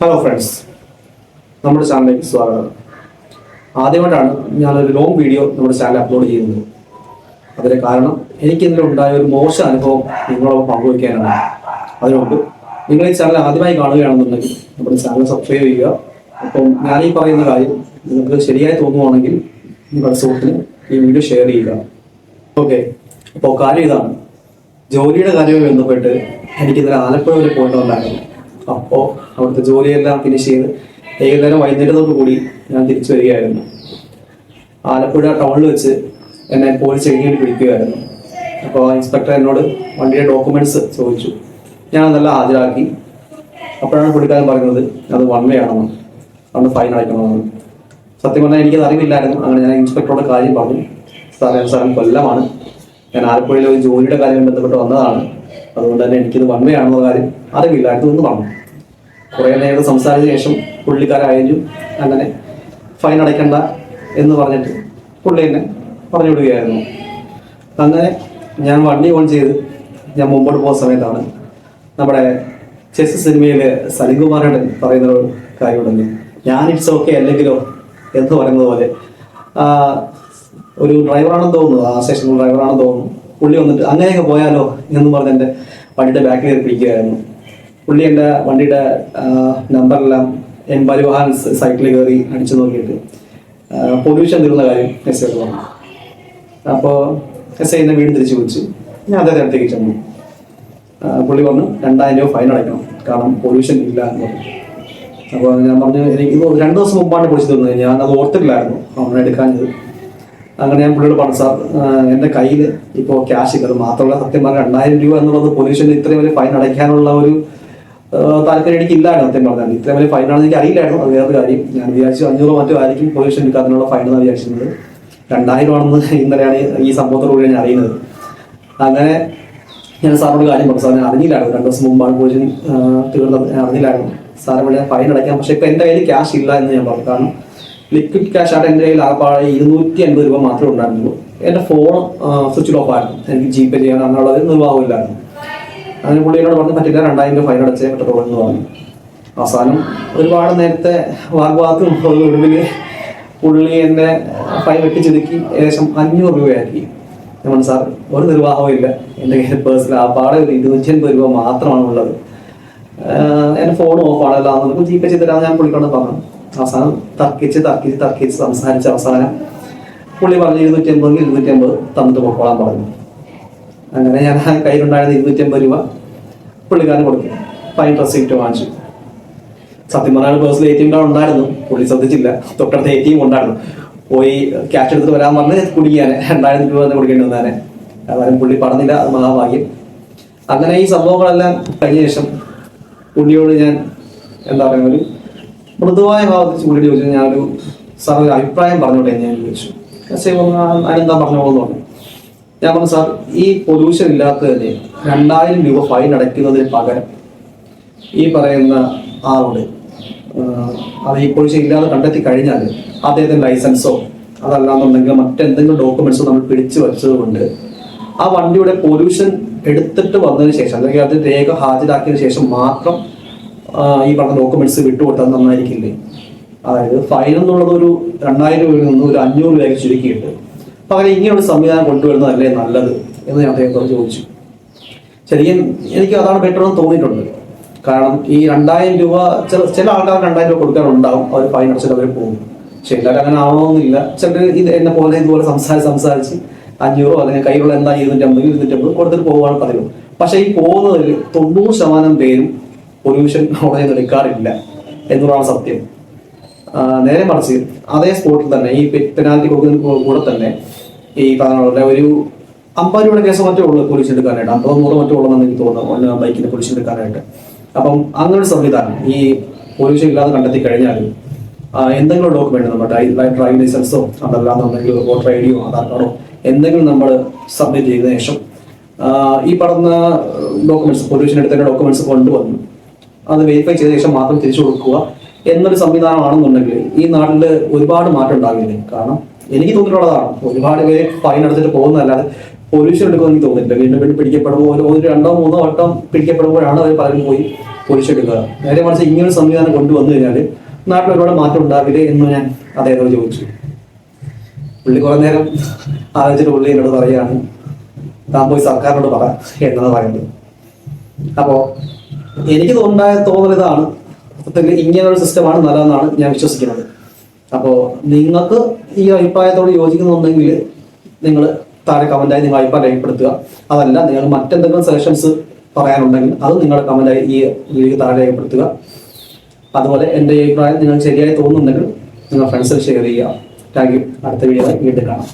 Hello friends നമ്മുടെ ചാനലിലേക്ക് സ്വാഗതം. ആദ്യമായിട്ടാണ് ഞാനൊരു ലോങ് വീഡിയോ നമ്മുടെ ചാനൽ അപ്ലോഡ് ചെയ്യുന്നത്. അതിന് കാരണം എനിക്ക് ഇന്നലെ ഉണ്ടായ ഒരു മോശം അനുഭവം നിങ്ങളോട് പങ്കുവയ്ക്കാനാണ് അതുകൊണ്ട് നിങ്ങൾ ഈ ചാനൽ ആദ്യമായി കാണുകയാണെന്നുണ്ടെങ്കിൽ നമ്മുടെ ചാനൽ സബ്സ്ക്രൈബ് ചെയ്യുക. അപ്പം ഞാൻ ഈ പറയുന്ന കാര്യം നിങ്ങൾക്ക് ശരിയായി തോന്നുവാണെങ്കിൽ നിങ്ങളുടെ സുഹൃത്തിന് ഈ വീഡിയോ ഷെയർ ചെയ്യുക. ഓക്കെ അപ്പോൾ കാര്യം ഇതാണ്. ജോലിയുടെ കാര്യവുമായി ബന്ധപ്പെട്ട് എനിക്ക് ഇന്നലെ ആലപ്പുഴ വരെ പോയിട്ടുണ്ടായിരുന്നു അപ്പോൾ അവിടുത്തെ ജോലിയെല്ലാം ഫിനിഷ് ചെയ്ത് ഏകദേശം വൈകുന്നേരത്തോടു കൂടി ഞാൻ തിരിച്ചു വരികയായിരുന്നു. ആലപ്പുഴ ടൗണിൽ വെച്ച് എന്നെ പോലീസ് എഴുതി പിടിക്കുകയായിരുന്നു അപ്പോൾ ഇൻസ്പെക്ടർ എന്നോട് വണ്ടിയുടെ ഡോക്യുമെന്റ്സ് ചോദിച്ചു. ഞാൻ അതെല്ലാം ഹാജരാക്കി. അപ്പോഴാണ് പുള്ളിക്കാരൻ പറയുന്നത് അത് വൺ വേ ആണെന്ന്. അന്ന് ഫൈൻ അടയ്ക്കണമെന്ന്. സത്യം പറഞ്ഞാൽ എനിക്കത് അറിവില്ലായിരുന്നു. അങ്ങനെ ഞാൻ ഇൻസ്പെക്ടറോട് കാര്യം പറഞ്ഞു. സാറേ സ്ഥലം കൊല്ലമാണ്. ഞാൻ ആലപ്പുഴയിലെ ഒരു ജോലിയുടെ കാര്യം ബന്ധപ്പെട്ട് വന്നതാണ്. അതുകൊണ്ട് തന്നെ എനിക്കിത് വൺ വേ ആണെന്നുള്ള കാര്യം അറിവില്ലായിരുന്നു എന്ന് പറഞ്ഞു. കുറേ നേരം സംസാരിച്ച ശേഷം പുള്ളിക്കാരായാലും അങ്ങനെ ഫൈൻ അടയ്ക്കണ്ട എന്ന് പറഞ്ഞിട്ട് പുള്ളി എന്നെ പറഞ്ഞു വിടുകയായിരുന്നു അങ്ങനെ ഞാൻ വണ്ടി ഓൺ ചെയ്ത് ഞാൻ മുമ്പോട്ട് പോകുന്ന സമയത്താണ് നമ്മുടെ ചെസ് സിനിമയിലെ സലിംകുമാരുടെ പറയുന്ന ഒരു കാര്യമുണ്ടെങ്കിൽ ഞാൻ ഇറ്റ്സ് ഓക്കെ അല്ലെങ്കിലോ എന്ന് പറയുന്നത് പോലെ ഒരു ഡ്രൈവറാണെന്ന് തോന്നുന്നു ആ സ്റ്റേഷനിൽ ഡ്രൈവറാണെന്ന് തോന്നുന്നു. പുള്ളി വന്നിട്ട് അങ്ങനെയൊക്കെ പോയാലോ എന്ന് പറഞ്ഞ് എന്റെ വണ്ടിയുടെ ബാക്കിൽ പിടിക്കുകയായിരുന്നു. പുള്ളി എന്റെ വണ്ടിയുടെ നമ്പറെല്ലാം എൻ പരിവാഹൻ സൈറ്റിൽ കയറി അടിച്ചു നോക്കിയിട്ട് പൊല്യൂഷൻ തീർന്ന കാര്യം എസ് ഐ പറഞ്ഞു. അപ്പോൾ എസ് ഐ എന്നെ വീണ്ടും തിരിച്ചു വിളിച്ചു. ഞാൻ അദ്ദേഹത്തെ അടുത്തേക്ക് ചെന്നു. പുള്ളി പറഞ്ഞു രണ്ടായിരം രൂപ ഫൈൻ അടയ്ക്കണം. കാരണം പൊല്യൂഷൻ ഇല്ല എന്ന് പറഞ്ഞു. അപ്പോൾ ഞാൻ പറഞ്ഞു എനിക്ക് രണ്ട് ദിവസം മുമ്പാണ് പൊളിച്ചു തന്നത് ഞാൻ അത് ഓർത്തിട്ടില്ലായിരുന്നു. അവനെ എടുക്കാഞ്ഞത്. അങ്ങനെ ഞാൻ പുള്ളിയോട് പറഞ്ഞു സാർ എന്റെ കയ്യിൽ ഇപ്പോൾ ക്യാഷ് അത് മാത്രമല്ല സത്യം പറഞ്ഞാൽ രണ്ടായിരം രൂപ എന്നുള്ളത് പൊല്യൂഷൻ ഇത്രയും വലിയ ഫൈൻ അടയ്ക്കാനുള്ള ഒരു താല്പര്യം എനിക്ക് ഇല്ലായിരുന്നു സത്യം പറഞ്ഞാൽ. ഇത്രയും വലിയ ഫൈനാണെന്ന് എനിക്ക് അറിയില്ലായിരുന്നു. അത് വേറൊരു കാര്യം. ഞാൻ വിചാരിച്ചു അഞ്ഞൂറോ മറ്റോ ആയിരിക്കും പൊല്യൂഷൻ എടുക്കാതിനുള്ള ഫൈൻ എന്നാണ് വിചാരിച്ചിരുന്നത്. രണ്ടായിരം ആണെന്ന് ഇന്നലെയാണ് ഈ സംഭവത്തോടുകൂടി ഞാൻ അറിയുന്നത്. അങ്ങനെ ഞാൻ സാറിനോട് കാര്യം പറഞ്ഞു. സാർ ഞാൻ അറിഞ്ഞില്ലായിരുന്നു. രണ്ട് ദിവസം മുമ്പാണ് പൊല്യൂഷൻ തീർന്നത്. ഞാൻ അറിഞ്ഞില്ലായിരുന്നു. സാർ ഇവിടെ ഫൈൻ അടയ്ക്കാം പക്ഷേ ഇപ്പം എന്റെ കയ്യിൽ ക്യാഷ് ഇല്ല എന്ന് ഞാൻ പറഞ്ഞു. കാരണം ലിക്വിഡ് ക്യാഷ് ആയിട്ട് എന്റെ കയ്യിൽ ആകപ്പാടെ ഇരുന്നൂറ്റി അൻപത് രൂപ മാത്രമേ ഉണ്ടായിരുന്നുള്ളൂ. എന്റെ ഫോൺ സ്വിച്ച് ഓഫ് ആയിരുന്നു. എനിക്ക് ജി പേ ചെയ്യാൻ അങ്ങനെയുള്ളത് നിർവാഹമില്ലായിരുന്നു അങ്ങനെ പുള്ളിയോട് പറഞ്ഞ് പറ്റില്ല രണ്ടായിരം രൂപ ഫൈൻ അടച്ചേ പറ്റത്തുള്ളൂ എന്ന് പറഞ്ഞു. അവസാനം ഒരുപാട് നേരത്തെ വാഗ്വാദം ഒടുവിൽ പുള്ളി എന്നെ ഫൈൻ വെട്ടിച്ചെതുക്കി ഏകദേശം അഞ്ഞൂറ് രൂപയാക്കി. പറഞ്ഞു സാർ ഒരു നിർവാഹവും ഇല്ല. എന്റെ കയ്യിൽ പേഴ്സണൽ ആ പാടെ ഒരു ഇരുന്നൂറ്റി അൻപത് രൂപ മാത്രമാണ് ഉള്ളത്. എന്റെ ഫോൺ ഓഫ് ആണല്ലോ നമുക്ക് ജി പേ ചെയ്തിട്ടാണ് ഞാൻ പുള്ളിക്കൊണ്ട് പറഞ്ഞു അവസാനം തർക്കിച്ച് തർക്കിച്ച് തർക്കിച്ച് സംസാരിച്ച് അവസാനം പുള്ളി പറഞ്ഞു ഇരുന്നൂറ്റി അമ്പത് ഇരുന്നൂറ്റി അമ്പത് തന്നിട്ട് പൊക്കോളാൻ പറഞ്ഞു. അങ്ങനെ ഞാൻ ആ കയ്യിലുണ്ടായിരുന്ന ഇരുന്നൂറ്റി അമ്പത് രൂപ പുള്ളിക്കാരൻ കൊടുത്തു. ഫൈൻ റെസിപ്റ്റ് വാങ്ങിച്ചു. സത്യം പറഞ്ഞാൽ personal A T M card ഉണ്ടായിരുന്നു. പുള്ളി ശ്രദ്ധിച്ചില്ല. തൊട്ടടുത്ത് എ ടി എം ഉണ്ടായിരുന്നു. പോയി ക്യാഷ് എടുത്തിട്ട് വരാൻ വന്ന് കുടിക്കാനെ രണ്ടായിരം രൂപ തന്നെ കൊടുക്കേണ്ടി വന്നാനെ അതായത് പുള്ളി പറഞ്ഞില്ല അത് മഹാഭാഗ്യം. അങ്ങനെ ഈ സംഭവങ്ങളെല്ലാം കഴിഞ്ഞ ശേഷം പുള്ളിയോട് ഞാൻ എന്താ പറയുക ഒരു മൃദുവായ ഭാവത്തിൽ പുള്ളിയോട് ചോദിച്ചു. സാർ ഒരു അഭിപ്രായം പറഞ്ഞോട്ടെ ഞാൻ ചോദിച്ചു. പക്ഷേ അതിനെന്താ പറഞ്ഞോളൂ എന്ന് ഞാൻ പറഞ്ഞു സാർ ഈ പൊല്യൂഷൻ ഇല്ലാത്തതിന് രണ്ടായിരം രൂപ ഫൈൻ അടയ്ക്കുന്നതിന് പകരം ഈ പറയുന്ന ആളോട് അത് ഈ പൊല്യൂഷൻ ഇല്ലാതെ കണ്ടെത്തി കഴിഞ്ഞാൽ അദ്ദേഹത്തിന്റെ ലൈസൻസോ അതല്ലാന്നുണ്ടെങ്കിൽ മറ്റെന്തെങ്കിലും ഡോക്യുമെന്റ്സോ നമ്മൾ പിടിച്ചു വെച്ചത് കൊണ്ട് ആ വണ്ടിയുടെ പൊല്യൂഷൻ എടുത്തിട്ട് വന്നതിന് ശേഷം അല്ലെങ്കിൽ അത് രേഖ ഹാജരാക്കിയതിനു ശേഷം മാത്രം ഈ പറഞ്ഞ ഡോക്യുമെന്റ്സ് വിട്ടുകൊടുത്താൽ നന്നായിരിക്കില്ലേ? അതായത് ഫൈൻ എന്നുള്ളത് ഒരു രണ്ടായിരം രൂപയിൽ നിന്ന് ഒരു അഞ്ഞൂറ് രൂപയ്ക്ക് ചുരുക്കിയിട്ട് പകരം ഇങ്ങനെയുള്ള സംവിധാനം കൊണ്ടുവരുന്നതല്ലേ നല്ലത് എന്ന് ഞാൻ അദ്ദേഹത്തോട് ചോദിച്ചു. ശരിക്കും എനിക്ക് അതാണ് ബെറ്റർ എന്ന് തോന്നിയിട്ടുണ്ട്. കാരണം ഈ രണ്ടായിരം രൂപ ചില ചില ആൾക്കാർ രണ്ടായിരം രൂപ കൊടുക്കാനുണ്ടാവും. അവർ ഫൈൻ അടച്ചിട്ട് അവർ പോകും. പക്ഷെ എല്ലാവരും അങ്ങനെ ആവണമെന്നില്ല. ചിലർ ഇത് എന്നെ പോലെ ഇതുപോലെ സംസാരിച്ച് സംസാരിച്ച് അഞ്ഞൂറോ അല്ലെങ്കിൽ കൈയുള്ള എന്താ ഇരുന്നൂറ്റമ്പത് ഇരുന്നൂറ്റമ്പത് കൊടുത്തിട്ട് പോവുകയാണ് പതിവ്. പക്ഷെ ഈ പോകുന്നതിൽ തൊണ്ണൂറ് ശതമാനം പേരും പൊല്യൂഷൻ അവിടെ എടുക്കാറില്ല എന്നുള്ളതാണ് സത്യം. നേരെ മറിച്ച് അതേ സ്പോട്ടിൽ തന്നെ ഈ പെനാൽറ്റി കൊടുക്കുന്ന കൂടെ തന്നെ ഈ പറഞ്ഞ ഒരു അമ്പത് രൂപയുടെ കേസ് മറ്റേ ഉള്ളൂ പോലീസ് എടുക്കാനായിട്ട്. അമ്പത് നൂറ് മറ്റേ ഉള്ളതെന്ന് എനിക്ക് തോന്നുന്നു ബൈക്കിന് പോലീസ് എടുക്കാനായിട്ട്. അപ്പം അങ്ങനെ സംവിധാനം ഈ പോലീസ് ഇല്ലാതെ കണ്ടെത്തി കഴിഞ്ഞാൽ എന്തെങ്കിലും ഡോക്യുമെന്റ് നമ്മുടെ ഡ്രൈവിംഗ് ലൈസൻസോ അതല്ലാന്നുണ്ടെങ്കിൽ വോട്ടർ ഐ ഡിയോ ആധാർ കാർഡോ എന്തെങ്കിലും നമ്മൾ സബ്മിറ്റ് ചെയ്തതിനു ശേഷം ഈ പറഞ്ഞ ഡോക്യുമെന്റ്സ് പൊല്യൂഷൻ എടുത്തതിന്റെ ഡോക്യുമെന്റ്സ് കൊണ്ടുവന്നു അത് വെരിഫൈ ചെയ്ത ശേഷം മാത്രം തിരിച്ചു കൊടുക്കുക എന്നൊരു സംവിധാനമാണെന്നുണ്ടെങ്കിൽ ഈ നാട്ടിൽ ഒരുപാട് മാറ്റം ഉണ്ടാകില്ലേ കാരണം എനിക്ക് തോന്നിയിട്ടുള്ളതാണ്. ഒരുപാട് പേര് ഫൈൻ അടച്ചിട്ട് പോകുന്നതല്ലാതെ പൊല്യൂഷൻ എടുക്കുമെന്ന് എനിക്ക് തോന്നിയിട്ടില്ല. വീണ്ടും വീണ്ടും പിടിക്കപ്പെടുമ്പോൾ ഒരു രണ്ടോ മൂന്നോ വട്ടം പിടിക്കപ്പെടുമ്പോഴാണ് അവർ പലരും പോയി പൊളിച്ചെടുക്കുക നേരെ മറിച്ച് ഇങ്ങനെ സംവിധാനം കൊണ്ടുവന്നു കഴിഞ്ഞാൽ നാട്ടിൽ ഒരുപാട് മാറ്റം ഉണ്ടാവില്ലേ എന്ന് ഞാൻ അദ്ദേഹത്തോട് ചോദിച്ചു. പുള്ളി കുറെ നേരം ആലോചിച്ചിട്ട് പുള്ളി എന്നോട് പറയുകയാണ് താൻ പോയി സർക്കാരിനോട് പറ എന്നാണ് പറയുന്നത്. അപ്പോ എനിക്ക് ഉണ്ടായ തോന്നൽ ഇതാണ്. ഇങ്ങനെ ഒരു സിസ്റ്റമാണ് നല്ലതെന്നാണ് ഞാൻ വിശ്വസിക്കുന്നത്. അപ്പോൾ നിങ്ങൾക്ക് ഈ അഭിപ്രായത്തോട് യോജിക്കുന്നുണ്ടെങ്കിൽ നിങ്ങൾ താഴെ കമന്റായി നിങ്ങൾ അഭിപ്രായം രേഖപ്പെടുത്തുക. അതല്ല നിങ്ങൾ മറ്റെന്തെങ്കിലും സജഷൻസ് പറയാനുണ്ടെങ്കിൽ അത് നിങ്ങളുടെ കമന്റായി ഈ വീഡിയോ താഴെ രേഖപ്പെടുത്തുക. അതുപോലെ എന്റെ അഭിപ്രായം നിങ്ങൾ ശരിയായി തോന്നുന്നുണ്ടെങ്കിൽ നിങ്ങൾ ഫ്രണ്ട്സിൽ ഷെയർ ചെയ്യുക. താങ്ക് യു അടുത്ത വീഡിയോ വീണ്ടും കാണാം.